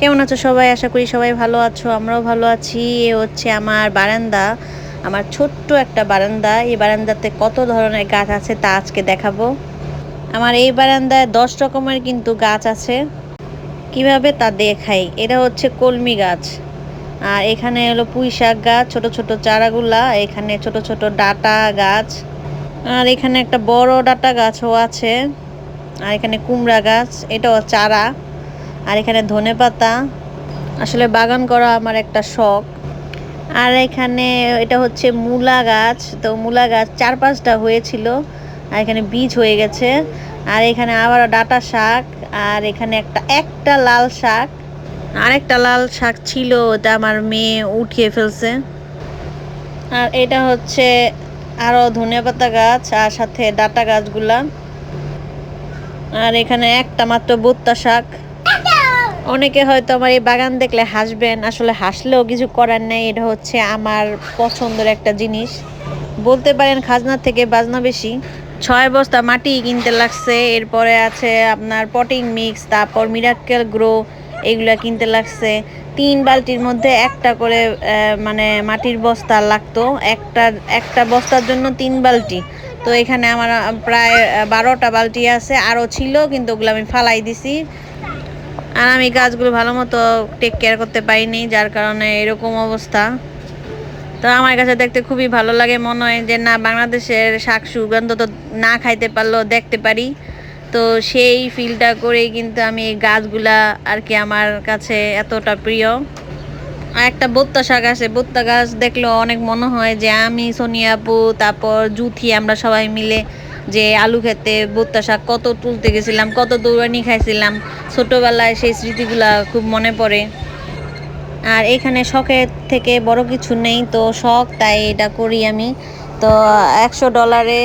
কেমন আছো সবাই? আশা করি সবাই ভালো আছো, আমরাও ভালো আছি। এ হচ্ছে আমার বারান্দা, আমার ছোট্ট একটা বারান্দা। এই বারান্দাতে কত ধরনের গাছ আছে তা আজকে দেখাবো। আমার এই বারান্দায় দশ রকমের কিন্তু গাছ আছে। কীভাবে তা দেখাই? এটা হচ্ছে কলমি গাছ। আর এখানে হলো পুঁই শাক গাছ, ছোট ছোট চারাগুলা, এখানে ছোট ছোট ডাটা গাছ। আর এখানে একটা বড় ডাটা গাছও আছে। আর এখানে কুমড়া গাছ, এটাও চারা। আর এখানে ধনে পাতা। আসলে বাগান করা আমার একটা শখ। আর এখানে এটা হচ্ছে মূলা গাছ। তো মূলা গাছ চার পাঁচটা হয়েছিল। আর এখানে বীজ হয়ে গেছে। আর এখানে আবার ডাটা শাক। আর এখানে একটা একটা লাল শাক। আরেকটা লাল শাক ছিল, ওটা আমার মেয়ে উঠিয়ে ফেলছে। আর এটা হচ্ছে আরও ধনেপাতা গাছ আর সাথে ডাটা গাছগুলা। আর এখানে একটা মাত্র বোত্তা শাক। অনেকে হয়তো আমার এই বাগান দেখলে হাসবেন, আসলে হাসলেও কিছু করার নেই, এটা হচ্ছে আমার পছন্দের একটা জিনিস। বলতে পারেন খাজনা থেকে বাজনা বেশি। ছয় বস্তা মাটি কিনতে লাগছে, এরপরে আছে আপনার পটিং মিক্স, তারপর মিরাক্কেল গ্রো, এগুলো কিনতে লাগছে। তিন বালতির মধ্যে একটা করে মানে মাটির বস্তা লাগতো, একটা একটা বস্তার জন্য তিন বালতি। তো এখানে আমার প্রায় বারোটা বালতি আছে, আরও ছিল, কিন্তু ওগুলো আমি ফালাই দিছি। আর আমি গাছগুলো ভালো মতো টেক কেয়ার করতে পারিনি, যার কারণে এরকম অবস্থা। তো আমার কাছে দেখতে খুবই ভালো লাগে, মনে হয় যে না, বাংলাদেশের শাক সুগন্ধ তো না খাইতে পারলেও দেখতে পারি। তো সেই ফিলটা করেই কিন্তু আমি এই গাছগুলা আর কি আমার কাছে এতটা প্রিয়। আর একটা বোত্তা শাক আছে, বোত্তা গাছ দেখলেও অনেক মনে হয় যে আমি, সোনিয়া আপু, তারপর জুথি, আমরা সবাই মিলে যে আলু খেতে বোত্তা শাক কত তুলতে গেছিলাম, কত দৌড়ানি খাইছিলাম। ছোটোবেলায় সেই স্মৃতিগুলা খুব মনে পড়ে। আর এখানে শখের থেকে বড় কিছু নেই, তো শখ, তাই এটা করি আমি। তো একশো ডলারে,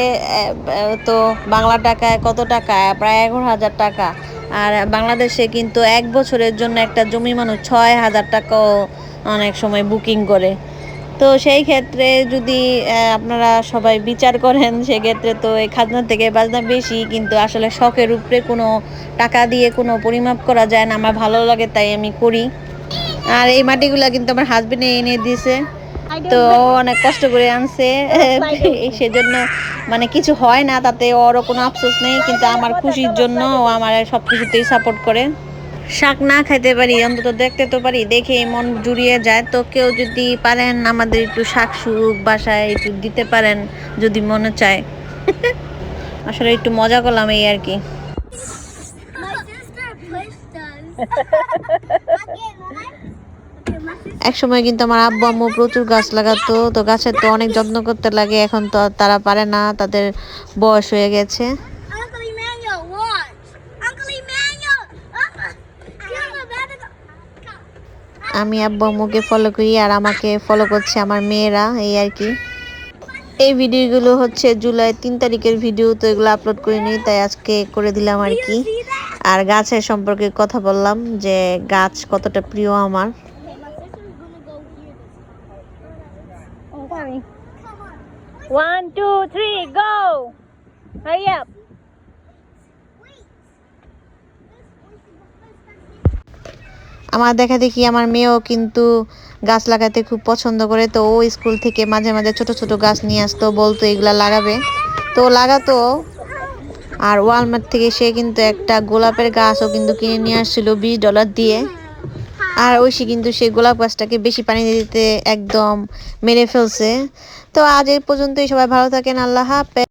তো বাংলা টাকায় কত টাকা? প্রায় এগারো হাজার টাকা। আর বাংলাদেশে কিন্তু এক বছরের জন্য একটা জমি মানুষ ছয় হাজার টাকাও অনেক সময় বুকিং করে। তো সেই ক্ষেত্রে যদি আপনারা সবাই বিচার করেন, সেক্ষেত্রে তো এই খাজনা থেকে বাজনা বেশি, কিন্তু আসলে শখের উপরে কোনো টাকা দিয়ে কোনো পরিমাপ করা যায় না। আমার ভালো লাগে তাই আমি করি। আর এই মাটিগুলা কিন্তু আমার হাজবেন্ডে এনে দিয়েছে তো অনেক কষ্ট করে আনছে। সেজন্য মানে কিছু হয় না, তাতে ওরও কোনো আফসোস নেই, কিন্তু আমার খুশির জন্য ও আমার সব কিছুতেই সাপোর্ট করে। শাক না খাইতে পারি অন্তত দেখতে তো পারি দেখে মন জুড়িয়ে যায়। তো কেউ যদি পারেন আমাদের একটু শাক সুখ বাসায় একটু দিতে পারেন যদি মনে চায়। আসলে একটু মজা করলাম এই আর কি। এক সময় কিন্তু আমার আব্বু আম্মু প্রচুর গাছ লাগাতো তো গাছের তো অনেক যত্ন করতে লাগে এখন তো তারা পারে না তাদের বয়স হয়ে গেছে। আমি আব্বু আম্মুকে ফলো করি আর আমাকে ফলো করছে আমার মেয়েরা এই আর কি এই ভিডিওগুলো হচ্ছে জুলাই তিন তারিখের ভিডিও তো এগুলো আপলোড করিনি তাই আজকে করে দিলাম আর কি আর গাছের সম্পর্কে কথা বললাম যে গাছ কতটা প্রিয় আমার One, two, three, go! Hurry up! আমার দেখা দেখি আমার মেয়েও কিন্তু গাছ লাগাতে খুব পছন্দ করে, তো ও স্কুল থেকে মাঝে মাঝে ছোট ছোট গাছ নিয়ে আসতো, বলতো এগুলা লাগাবে। তো লাগাতো, আর ওয়ালমার্ট থেকে সে কিন্তু একটা গোলাপের গাছও কিন্তু কিনে নিয়ে আসছিল বিশ ডলার দিয়ে। আর ঐশী কিন্তু সেই গোলাপ গাছটাকে বেশি পানি দিতে একদম মেরে ফেলছে। তো আজ এই পর্যন্তই, সবাই ভালো থাকেন, আল্লাহ হাফেজ।